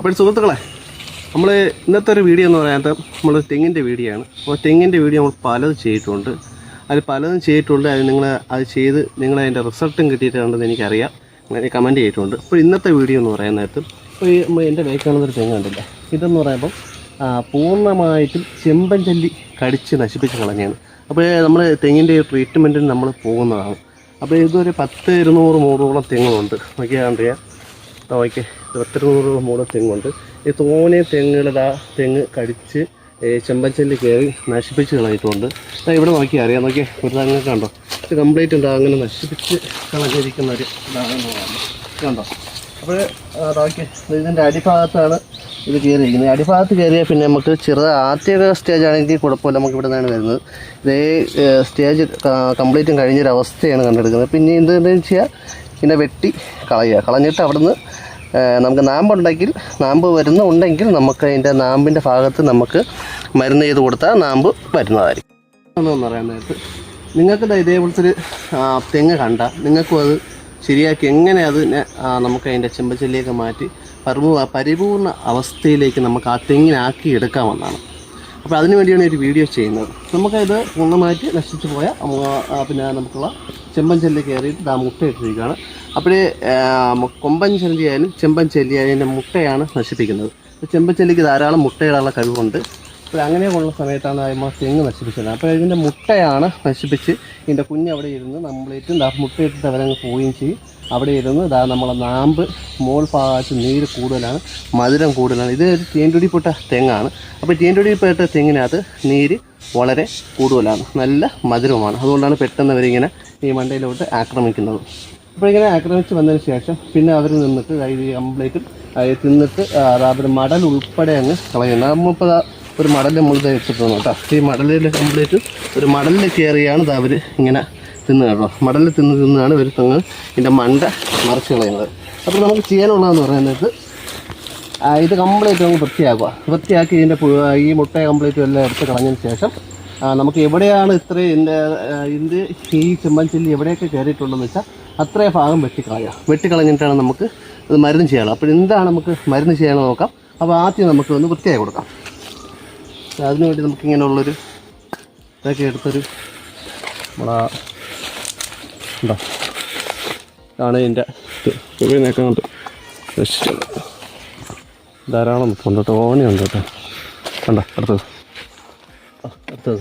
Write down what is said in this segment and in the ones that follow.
അപ്പോൾ സുഹൃത്തുക്കളെ നമ്മൾ ഇന്നത്തെ ഒരു വീഡിയോ എന്ന് പറയുന്നത് നമ്മൾ തെങ്ങിന്റെ വീഡിയോ ആണ്. അപ്പോൾ തെങ്ങിന്റെ വീഡിയോ നമ്മൾ പലതും ചെയ്തിട്ടുണ്ട്. അതിൽ പലതും ചെയ്തിട്ടുണ്ട്. അത് നിങ്ങൾ അത് ചെയ്ത് നിങ്ങൾ അതിന്റെ റിസൾട്ടും കിട്ടിയിട്ടുണ്ടെന്ന് എനിക്കറിയാം. അങ്ങനെ കമന്റ് ചെയ്തിട്ടുണ്ട്. അപ്പോൾ ഇന്നത്തെ വീഡിയോ എന്ന് പറയുന്നത് ഇപ്പോൾ ഈ നമ്മ- എന്റെ ബാക്ക് കാണുന്നൊരു തെങ്ങ് കണ്ടില്ല? ഇതെന്ന് പറയുമ്പോൾ പൂർണമായിട്ടും ചെമ്പൻ ചല്ലി കടിച്ച് നശിപ്പിച്ച് കളഞ്ഞാണ്. അപ്പോൾ നമ്മൾ തെങ്ങിന്റെ ട്രീറ്റ്മെന്റിന് നമ്മൾ പോകുന്നതാണ്. അപ്പോൾ ഇതൊരു പത്ത് ഇരുന്നൂറ് മൂടോളം തെങ്ങുണ്ട് നോക്കിയാൽ കണ്ടിയാൽ ഓക്കെ പത്തിരുന്നൂറ് മൂടെ തെങ്ങുണ്ട്. ഈ തോനെ തെങ്ങുകൾ ആ തെങ്ങ് കടിച്ച് ചെമ്പച്ചല്ലി കയറി നശിപ്പിച്ച് കളഞ്ഞിട്ടുണ്ട്. ഇവിടെ നോക്കിയാൽ അറിയാം നോക്കിയാൽ ഒരു തെങ്ങ് കണ്ടോ? ഇത് കംപ്ലീറ്റ് ഉണ്ട്. അങ്ങനെ നശിപ്പിച്ച് കളഞ്ഞിരിക്കുന്ന ഒരു ഇതാണെന്നുള്ളതാണ് കണ്ടോ? അപ്പോൾ നോക്കി ഇതിന്റെ അടിഭാഗത്താണ് ഇത് കയറിയിരിക്കുന്നത്. അടിഭാഗത്ത് കയറിയാൽ പിന്നെ നമുക്ക് ചെറുത് ആദ്യ സ്റ്റേജ് ആണെങ്കിൽ കുഴപ്പമില്ല. നമുക്ക് ഇവിടെ നിന്നാണ് വരുന്നത്. ഇതേ സ്റ്റേജ് കംപ്ലീറ്റും കഴിഞ്ഞൊരവസ്ഥയാണ് കണ്ടെടുക്കുന്നത്. പിന്നെ എന്താണെന്ന് വെച്ചാൽ ഇതിനെ വെട്ടി കളയുക. കളഞ്ഞിട്ട് അവിടുന്ന് നമുക്ക് നാമ്പുണ്ടെങ്കിൽ നാമ്പ് വരുന്ന ഉണ്ടെങ്കിൽ നമുക്ക് അതിന്റെ നാമ്പിന്റെ ഭാഗത്ത് നമുക്ക് മരുന്ന് ചെയ്ത് കൊടുത്താൽ നാമ്പ് വരുന്നതായിരിക്കും. എന്ന് പറയുന്നത് നിങ്ങൾക്ക് ഇതേപോലത്തെ ആ, തെങ്ങ് കണ്ട നിങ്ങൾക്കും അത് ശരിയാക്കി എങ്ങനെ അത് നമുക്ക് അതിന്റെ ചെമ്പച്ചെല്ലിയൊക്കെ മാറ്റി പരിപൂ പരിപൂർണ അവസ്ഥയിലേക്ക് നമുക്ക് ആ തെങ്ങിനാക്കി എടുക്കാമെന്നാണ് അപ്പോൾ അതിനു വേണ്ടിയാണ് ഒരു വീഡിയോ ചെയ്യുന്നത്. നമുക്കത് മാറ്റി നശിച്ചു പോയ പിന്നെ നമുക്കുള്ള ചെമ്പൻ ചെല്ലി കയറിയിട്ട് ദാ മുട്ടയിട്ടിരിക്കുകയാണ് അപ്പോഴേ കൊമ്പൻ ചെല്ലിയായാലും ചെമ്പൻ ചെല്ലിയായാലും മുട്ടയാണ് നശിപ്പിക്കുന്നത്. അപ്പോൾ ചെമ്പൻ ചെല്ലിക്ക് ധാരാളം മുട്ടയിടാനുള്ള കഴിവുണ്ട്. അപ്പോൾ അങ്ങനെയുള്ള സമയത്താണ് അതിമ തെങ്ങ് നശിപ്പിച്ചത്. അപ്പോൾ ഇതിന്റെ മുട്ടയാണ് നശിപ്പിച്ച് ഇതിന്റെ കുഞ്ഞ് അവിടെ ഇരുന്ന് നമ്മളേറ്റും മുട്ടയിട്ട് അവരങ്ങ് പോവുകയും ചെയ്യും. അവിടെ ഇരുന്ന് ഇതാ നമ്മളെ നാമ്പ് മോൾ ഭാഗത്ത് നീര് കൂടുതലാണ് മധുരം കൂടുതലാണ്. ഇത് ഒരു തേൻതുടിപ്പെട്ട തെങ്ങാണ്. അപ്പോൾ തേൻതുടിപ്പെട്ട തെങ്ങിനകത്ത് നീര് വളരെ കൂടുതലാണ്. നല്ല മധുരവുമാണ്. അതുകൊണ്ടാണ് പെട്ടെന്ന് അവരിങ്ങനെ ഈ മണ്ടയിലോട്ട് ആക്രമിക്കുന്നത്. അപ്പോൾ ഇങ്ങനെ ആക്രമിച്ച് വന്നതിന് ശേഷം പിന്നെ അവർ നിന്നിട്ട് ഈ കംപ്ലീറ്റും തിന്നിട്ട് അവർ മടൽ ഉൾപ്പെടെ അങ്ങ് കളയുന്നത് നമ്മളിപ്പോൾ ഒരു മടൽ നമ്മൾ ഇത് കേട്ടോ ഈ മടലിൽ കംപ്ലീറ്റ് ഒരു മടലിൽ കയറിയാണ് ഇത് അവർ ഇങ്ങനെ തിന്ന് കേട്ടോ മടലിൽ തിന്ന് തിന്നാണ് ഇവർ തങ്ങൾ ഇതിന്റെ മണ്ട മറിച്ച് കളയുന്നത്. അപ്പോൾ നമുക്ക് ചെയ്യാനുള്ളതെന്ന് പറയുന്നത് ഇത് കംപ്ലീറ്റ് നമുക്ക് വൃത്തിയാക്കുക. വൃത്തിയാക്കി ഇതിന്റെ ഈ മുട്ട കംപ്ലീറ്റ് എല്ലാം എടുത്ത് കളഞ്ഞതിന് ശേഷം നമുക്ക് എവിടെയാണ് ഇത്രയും ഇതിന്റെ ഇതിന്റെ ഈ ചെമ്പൻചെല്ലി എവിടെയൊക്കെ കയറിയിട്ടുള്ളതെന്ന് വെച്ചാൽ അത്രയും ഭാഗം വെട്ടിക്കളയുക വെട്ടിക്കളഞ്ഞിട്ടാണ് നമുക്ക് അത് മരുന്ന് ചെയ്യാനുള്ളത്. അപ്പോൾ എന്താണ് നമുക്ക് മരുന്ന് ചെയ്യാനെന്ന് നോക്കാം. അപ്പോൾ ആദ്യം നമുക്ക് ഒന്ന് വൃത്തിയായി കൊടുക്കാം. അതിനുവേണ്ടി നമുക്ക് ഇങ്ങനെയുള്ളൊരു ഇതൊക്കെ എടുത്തൊരു നമ്മളാ ഉണ്ടോ ഇതാണ് ഇതിന്റെ ഇതിനൊക്കെ കൊണ്ട് രക്ഷിച്ചത് ധാരാളം നിൽപ്പുണ്ട് തോനെയുണ്ട് കേട്ടോ. കണ്ടോ? അടുത്തത്. അടുത്തത്.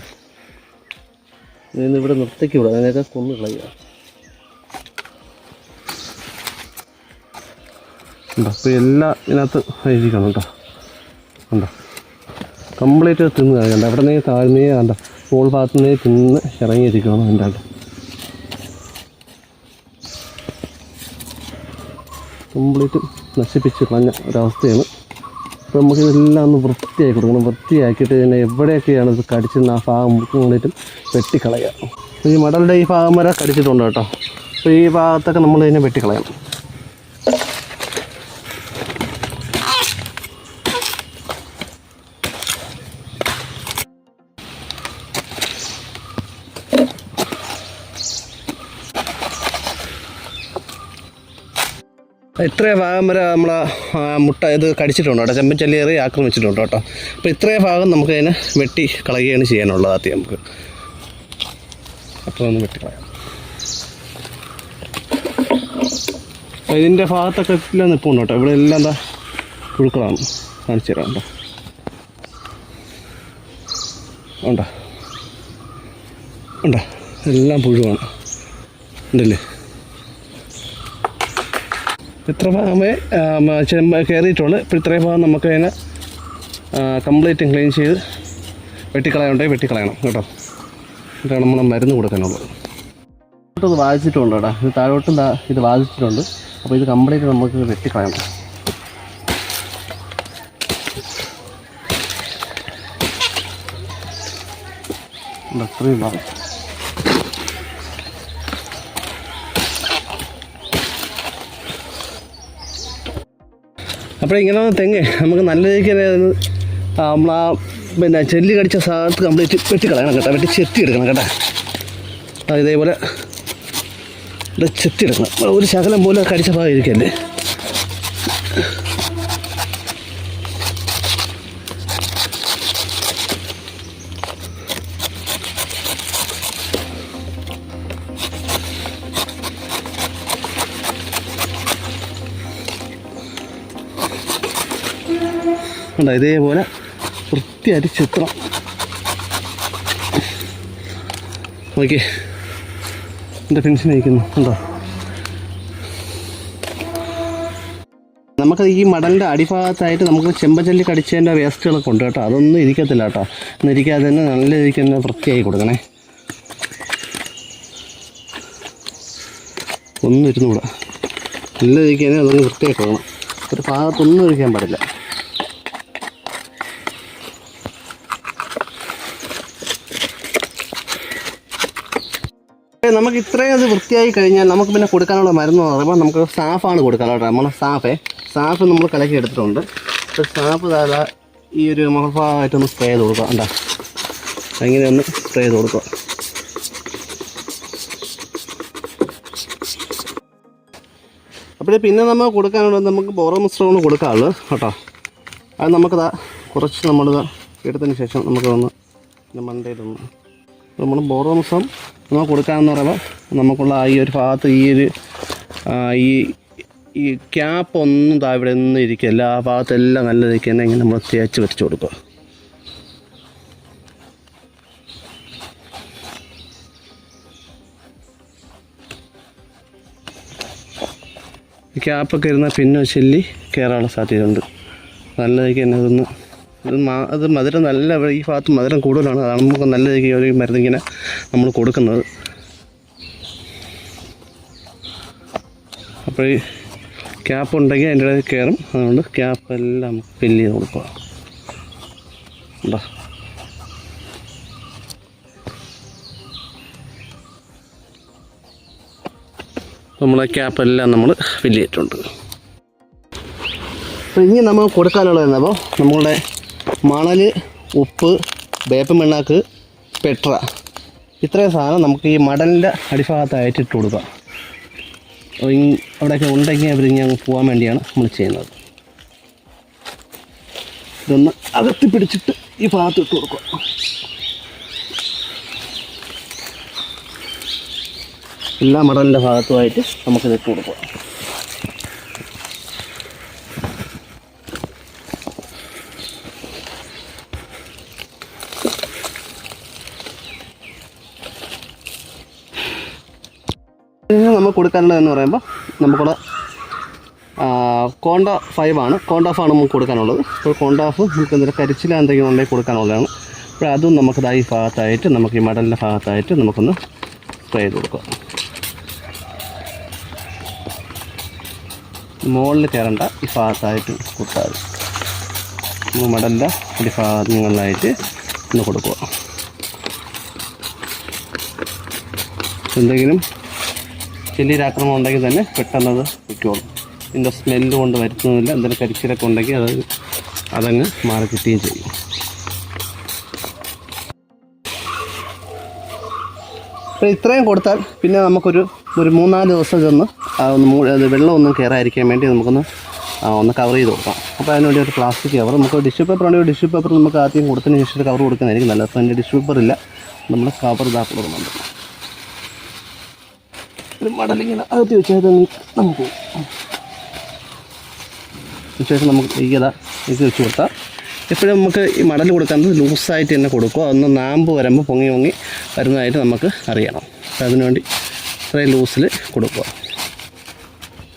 ഇതിന് ഇവിടെ നിർത്തിക്കൂടാ? അതിനൊക്കെ കൊന്നു കളയുക ഉണ്ടോ അപ്പോൾ എല്ലാം ഇതിനകത്ത് എഴുതിക്കണം കേട്ടോ ഉണ്ടോ കംപ്ലീറ്റ് തിന്ന് കഴിയണ്ട അവിടെ നിന്ന് താഴ്ന്നേ കണ്ട? മോൾ ഭാഗത്തു നിന്ന് തിന്ന് ഇറങ്ങിയിരിക്കണം എന്റെ അവിടെ കംപ്ലീറ്റ് നശിപ്പിച്ച് കളഞ്ഞ ഒരവസ്ഥയാണ്. അപ്പോൾ നമുക്ക് ഇതെല്ലാം ഒന്ന് വൃത്തിയാക്കി കൊടുക്കണം. വൃത്തിയാക്കിയിട്ട് ഇതിനെ എവിടെയൊക്കെയാണ് ഇത് കടിച്ച് ആ ഭാഗം കംപ്ലീറ്റും വെട്ടിക്കളയുക. ഈ മടലിന്റെ ഈ ഭാഗം വരെ കടിച്ചിട്ടുണ്ട് കേട്ടോ. അപ്പോൾ ഈ ഭാഗത്തൊക്കെ നമ്മൾ ഇതിനെ വെട്ടിക്കളയണം. ഇത്രയും ഭാഗം വരെ നമ്മൾ മുട്ട ഇത് കടിച്ചിട്ടുണ്ട് കേട്ടോ. ചെമ്പൻ ചെല്ലിയേറി ആക്രമിച്ചിട്ടുണ്ട് കേട്ടോ. അപ്പോൾ ഇത്രയും ഭാഗം നമുക്ക് അതിനെ വെട്ടി കളയുകയാണ് ചെയ്യാനുള്ളത് ആദ്യം നമുക്ക്. അപ്പോൾ ഒന്ന് വെട്ടി കളയാം. ഇതിന്റെ ഭാഗത്തൊക്കെ എല്ലാം നിൽപ്പുണ്ട് കേട്ടോ. ഇവിടെ എല്ലാം എന്താ പുഴുക്കളാണ് കാണിച്ചു തരാം കേട്ടോ. ഉണ്ടോ? ഉണ്ടോ? എല്ലാം പുഴുവാണ്. ഉണ്ടല്ലേ? ഇത്ര ഭാഗമേ കയറിയിട്ടുള്ളൂ ഇപ്പോൾ ഇത്രയും ഭാഗം നമുക്ക് അതിനെ കംപ്ലീറ്റ് ക്ലീൻ ചെയ്ത് വെട്ടിക്കളയുണ്ടെങ്കിൽ വെട്ടിക്കളയണം കേട്ടോ. ഇതാണ് നമ്മൾ മരുന്ന് കൊടുക്കാനുള്ളത്. ഇത് വാദിച്ചിട്ടുണ്ട് കേട്ടോ. ഇത് താഴോട്ടും ഇത് വാദിച്ചിട്ടുണ്ട് അപ്പോൾ ഇത് കംപ്ലീറ്റ് നമുക്ക് വെട്ടിക്കളയണം അത്രയും ഭാഗം. അപ്പോൾ ഇങ്ങനെ തെങ്ങ് നമുക്ക് നല്ല രീതിക്ക് തന്നെ നമ്മൾ ആ പിന്നെ ചെല്ലി കടിച്ച സ്ഥലത്ത് കംപ്ലീറ്റ് വെട്ടിക്കളയണം കേട്ടോ. വെട്ടി ചെത്തി എടുക്കണം കേട്ടോ. ആ ഇതേപോലെ ഇവിടെ ചെത്തി എടുക്കണം. ഒരു ശകലം പോലെ കടിച്ച ഭാഗം ഇരിക്കല്ലേ? ഉണ്ടോ ഇതേപോലെ വൃത്തിയായിട്ട് ചിത്രം ഓക്കെ എന്റെ പെൻഷൻ അയക്കുന്നു കണ്ടോ? നമുക്ക് ഈ മടലിന്റെ അടിഭാഗത്തായിട്ട് നമുക്ക് ചെമ്പച്ചല്ലി കടിച്ചതിന്റെ വേസ്റ്റുകളൊക്കെ ഉണ്ട് കേട്ടോ. അതൊന്നും ഇരിക്കത്തില്ല കേട്ടോ. എന്നിരിക്കാതെ തന്നെ നല്ല രീതിക്ക് തന്നെ വൃത്തിയായി കൊടുക്കണേ. ഒന്നും ഇരുന്നുകൂടാ നല്ല രീതിക്ക് തന്നെ അതൊന്ന് വൃത്തിയാക്കി കൊടുക്കണം. ഒരു ഭാഗത്തൊന്നും ഇരിക്കാൻ പാടില്ല. നമുക്ക് ഇത്രയും അത് വൃത്തിയായി കഴിഞ്ഞാൽ നമുക്ക് പിന്നെ കൊടുക്കാനുള്ള മരുന്ന് എന്ന് പറയുമ്പോൾ നമുക്ക് സാഫാണ് കൊടുക്കാൻ കേട്ടോ. നമ്മളെ സാഫേ സാഫ് നമ്മൾ കലക്കി എടുത്തിട്ടുണ്ട്. അപ്പോൾ സാഫ് താഴെ ഈ ഒരു മുഖഭാഗമായിട്ടൊന്ന് സ്പ്രേ ചെയ്ത് കൊടുക്കുക. ഉണ്ടാ അങ്ങനെ ഒന്ന് സ്പ്രേ ചെയ്ത് കൊടുക്കുക. അപ്പോൾ പിന്നെ നമ്മൾ കൊടുക്കാനുള്ളത് നമുക്ക് ബോറോ മിശ്രമാണ് കൊടുക്കാനുള്ളത് കേട്ടോ. അത് നമുക്കതാ കുറച്ച് നമ്മളിത് എടുത്തതിന് ശേഷം നമുക്കതൊന്ന് മണ്ടയിലൊന്ന്. നമ്മൾ ബോറോ നമ്മൾ കൊടുക്കാമെന്ന് പറയുമ്പോൾ നമുക്കുള്ള ഈ ഒരു ഭാഗത്ത് ഈ ഒരു ഈ ഈ ക്യാപ്പ് ഒന്നും താവിടെ ഒന്നും ഇരിക്കില്ല. ആ ഭാഗത്തെല്ലാം നല്ല രീതിക്ക് തന്നെ ഇങ്ങനെ നമ്മൾ തേച്ച് വെച്ച് കൊടുക്കുക. ക്യാപ്പൊക്കെ ഇരുന്നാൽ പിന്നെ ചെല്ലി കയറാനുള്ള സാധ്യതയുണ്ട്. നല്ല രീതിക്ക് തന്നെ അതൊന്ന് ഇത് മാ അത് മധുരം നല്ല ഈ ഭാഗത്ത് മധുരം കൂടുതലാണ്. അതാണ് നമുക്ക് നല്ല രീതിക്ക് ഒരു മരുന്നിങ്ങനെ നമ്മൾ കൊടുക്കുന്നത്. അപ്പോൾ ഈ ക്യാപ്പ് ഉണ്ടെങ്കിൽ അതിന്റെ ഇടയിൽ കയറും. അതുകൊണ്ട് ക്യാപ്പ് എല്ലാം ഫില്ല് ചെയ്ത് കൊടുക്കുക. ഉണ്ടോ? നമ്മളെ ക്യാപ്പെല്ലാം നമ്മൾ ഫില്ല് ചെയ്തിട്ടുണ്ട്. അപ്പോൾ ഇനി നമ്മൾ കൊടുക്കാനുള്ളത് എന്നപ്പോൾ നമ്മളുടെ മണൽ ഉപ്പ് വേപ്പ് മെണ്ണാക്ക് പെട്ര. ഇത്രയും സാധനം നമുക്ക് ഈ മടലിന്റെ അടിഭാഗത്തായിട്ട് ഇട്ട് കൊടുക്കാം. അവിടെയൊക്കെ ഉണ്ടെങ്കിൽ അവർ ഇനി അങ്ങ് പോകാൻ വേണ്ടിയാണ് നമ്മൾ ചെയ്യുന്നത്. ഇതൊന്ന് അകത്തി പിടിച്ചിട്ട് ഈ ഭാഗത്ത് ഇട്ട് കൊടുക്കുക എല്ലാ മടലിന്റെ ഭാഗത്തുമായിട്ട് നമുക്കിത് ഇട്ട് കൊടുക്കുക നമ്മൾ കൊടുക്കാനുള്ളതെന്ന് പറയുമ്പോൾ നമുക്കിവിടെ കോണ്ട ഫൈവ് ആണ്. കോണ്ടാഫ് ആണ് നമുക്ക് കൊടുക്കാനുള്ളത്. അപ്പോൾ കോണ്ടാഫ് നമുക്ക് എന്തെങ്കിലും കരിച്ചില എന്തെങ്കിലും ഉണ്ടെങ്കിൽ കൊടുക്കാനുള്ളതാണ്. അപ്പോൾ അതും നമുക്ക് ഈ ഭാഗത്തായിട്ട് നമുക്ക് ഈ മടലിന്റെ ഭാഗത്തായിട്ട് നമുക്കൊന്ന് സ്പ്രേ ചെയ്ത് കൊടുക്കുക മുകളിൽ കയറേണ്ട ഈ ഭാഗത്തായിട്ട് കൊടുത്താൽ മടലിന്റെ അടിഭാഗങ്ങളിലായിട്ട് ഒന്ന് കൊടുക്കുക. എന്തെങ്കിലും ചെല്ലിയിലാക്രമണം ഉണ്ടെങ്കിൽ തന്നെ പെട്ടെന്നത് അത് വിൽക്കുള്ളൂ ഇതിന്റെ സ്മെല്ല് കൊണ്ട് വരുത്തുന്നില്ല എന്തെങ്കിലും കരിച്ചിലൊക്കെ ഉണ്ടെങ്കിൽ അത് അതങ്ങ് മാറി കിട്ടുകയും ചെയ്യും. അപ്പോൾ ഇത്രയും കൊടുത്താൽ പിന്നെ നമുക്കൊരു ഒരു മൂന്നാൽ ദിവസം ചെന്ന് ഒന്ന് വെള്ളം ഒന്നും വെള്ളമൊന്നും കയറാതിരിക്കാൻ വേണ്ടി നമുക്കൊന്ന് ഒന്ന് കവർ ചെയ്ത് കൊടുക്കാം. അപ്പോൾ അതിനുവേണ്ടി ഒരു പ്ലാസ്റ്റിക് കവർ നമുക്ക് ടിഷ്യൂ പേപ്പർ ഉണ്ടെങ്കിൽ ടിഷ്യൂ പേപ്പർ നമുക്ക് ആദ്യം കൊടുത്തതിന് ശേഷം കവർ കൊടുക്കുന്നതായിരിക്കും നല്ലത്. അപ്പോൾ അതിന്റെ ടിഷ്യൂ പേപ്പർ ഇല്ല. നമ്മൾ കവർ ഇതാക്കി കൊടുക്കുന്നുണ്ട് മടലിങ്ങനെ അകത്തി വെച്ചാൽ നമുക്ക് ശേഷം നമുക്ക് തീയത ഇത് വെച്ച് കൊടുത്താൽ എപ്പോഴും നമുക്ക് ഈ മടൽ കൊടുക്കുന്നത് ലൂസായിട്ട് തന്നെ കൊടുക്കുക ഒന്ന് നാമ്പ് വരുമ്പോൾ പൊങ്ങി പൊങ്ങി വരുന്നതായിട്ട് നമുക്ക് അറിയണം. അതിനുവേണ്ടി ഇത്രയും ലൂസിൽ കൊടുക്കുക.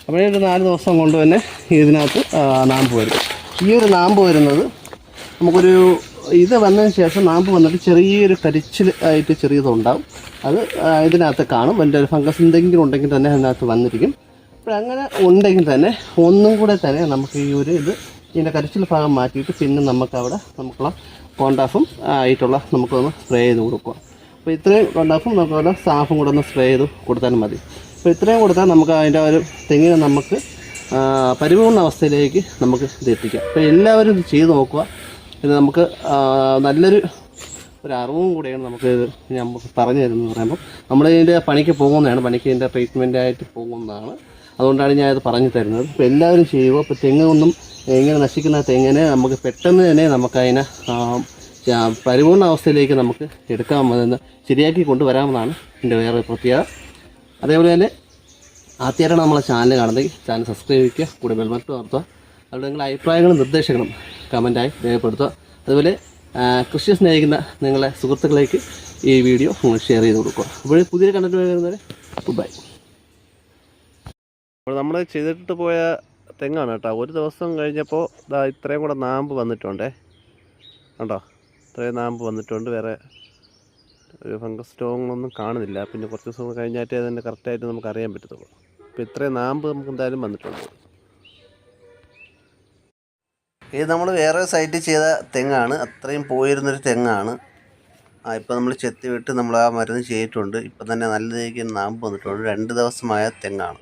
അപ്പോൾ ഒരു നാല് ദിവസം കൊണ്ട് തന്നെ ഇതിനകത്ത് നാമ്പ് വരും. ഈ ഒരു നാമ്പ് വരുന്നത് നമുക്കൊരു ഇത് വന്നതിന് ശേഷം നാമ്പ് വന്നിട്ട് ചെറിയൊരു കരിച്ചിൽ ആയിട്ട് ചെറിയതുണ്ടാവും. അത് ഇതിനകത്ത് കാണും. എന്റെ ഒരു ഫംഗസ് എന്തെങ്കിലും ഉണ്ടെങ്കിൽ തന്നെ അതിനകത്ത് വന്നിരിക്കും. അപ്പോൾ അങ്ങനെ ഉണ്ടെങ്കിൽ തന്നെ ഒന്നും കൂടെ തന്നെ നമുക്ക് ഈ ഒരു ഇത് ഇതിന്റെ കരിച്ചിൽ ഭാഗം മാറ്റിയിട്ട് പിന്നെ നമുക്ക് അവിടെ നമുക്കുള്ള കോണ്ടാഫും ആയിട്ടുള്ള നമുക്കൊന്ന് സ്പ്രേ ചെയ്ത് കൊടുക്കുക അപ്പോൾ ഇത്രയും കോണ്ടാഫും നമുക്കവിടെ സാഫും കൂടെ ഒന്ന് സ്പ്രേ ചെയ്ത് കൊടുത്താലും മതി. അപ്പോൾ ഇത്രയും കൊടുത്താൽ നമുക്ക് അതിന്റെ ഒരു തെങ്ങിനെ നമുക്ക് പരിപൂർണ അവസ്ഥയിലേക്ക് നമുക്ക് ഇത് എത്തിക്കാം. അപ്പോൾ എല്ലാവരും ഇത് ചെയ്ത് നോക്കുക. ഇത് നമുക്ക് നല്ലൊരു ഒരു അറിവും കൂടെയാണ് നമുക്ക് ഞാൻ പറഞ്ഞു തരുന്നത് പറയുമ്പോൾ നമ്മൾ ഇതിന്റെ പണിക്ക് പോകുന്നതാണ്. പണിക്ക് ഇതിന്റെ ട്രീറ്റ്മെന്റ് ആയിട്ട് പോകുന്നതാണ്. അതുകൊണ്ടാണ് ഞാൻ ഇത് പറഞ്ഞു തരുന്നത്. അപ്പോൾ എല്ലാവരും ചെയ്യുക ഇപ്പോൾ തെങ്ങൊന്നും എങ്ങനെ നശിക്കുന്ന തെങ്ങിനെ നമുക്ക് പെട്ടെന്ന് തന്നെ നമുക്കതിനെ പരിപൂർണ അവസ്ഥയിലേക്ക് നമുക്ക് എടുക്കാമെന്ന് ശരിയാക്കി കൊണ്ടുവരാമെന്നാണ് എന്റെ വേറെ പ്രത്യേകത. അതേപോലെ തന്നെ ആദ്യമായിട്ടാണ് നമ്മളെ ചാനൽ കാണുന്നത്. ചാനൽ സബ്സ്ക്രൈബ് ചെയ്യുക കൂടെ ബെൽമറ്റ് നടത്തുക അതുപോലെ നിങ്ങളുടെ അഭിപ്രായങ്ങളും നിർദ്ദേശങ്ങളും കമന്റായി രേഖപ്പെടുത്തുക. അതുപോലെ കൃഷി സ്നേഹിക്കുന്ന നിങ്ങളെ സുഹൃത്തുക്കളിലേക്ക് ഈ വീഡിയോ നിങ്ങൾ ഷെയർ ചെയ്ത് കൊടുക്കുക. അപ്പോൾ പുതിയ കണ്ടന്റ് വരുന്നവരെ ഗുഡ് ബൈ അപ്പോൾ നമ്മൾ ചെയ്തിട്ട് പോയ തെങ്ങാണ് കേട്ടോ. ഒരു ദിവസം കഴിഞ്ഞപ്പോൾ ഇതാ ഇത്രയും കൂടെ നാമ്പ് വന്നിട്ടുണ്ടേ. കണ്ടോ? ഇത്രയും നാമ്പ് വന്നിട്ടുണ്ട്. വേറെ ഒരു ഫംഗസ് സ്റ്റോങ്ങളൊന്നും കാണുന്നില്ല. പിന്നെ കുറച്ച് ദിവസം കഴിഞ്ഞാറ്റേ അതിന്റെ കറക്റ്റായിട്ട് നമുക്ക് അറിയാൻ പറ്റത്തുള്ളൂ. അപ്പോൾ ഇത്രയും നാമ്പ് നമുക്ക് എന്തായാലും വന്നിട്ടുണ്ട്. ഇത് നമ്മൾ വേറെ സൈറ്റിൽ ചെയ്ത തെങ്ങാണ്. അത്രയും പോയിരുന്നൊരു തെങ്ങാണ്. ആ ഇപ്പം നമ്മൾ ചെത്തി വിട്ട് നമ്മൾ ആ മരുന്ന് ചെയ്തിട്ടുണ്ട്. ഇപ്പം തന്നെ നല്ല രീതിക്ക് നാമ്പ് വന്നിട്ടുണ്ട്. രണ്ട് ദിവസമായ തെങ്ങാണ്.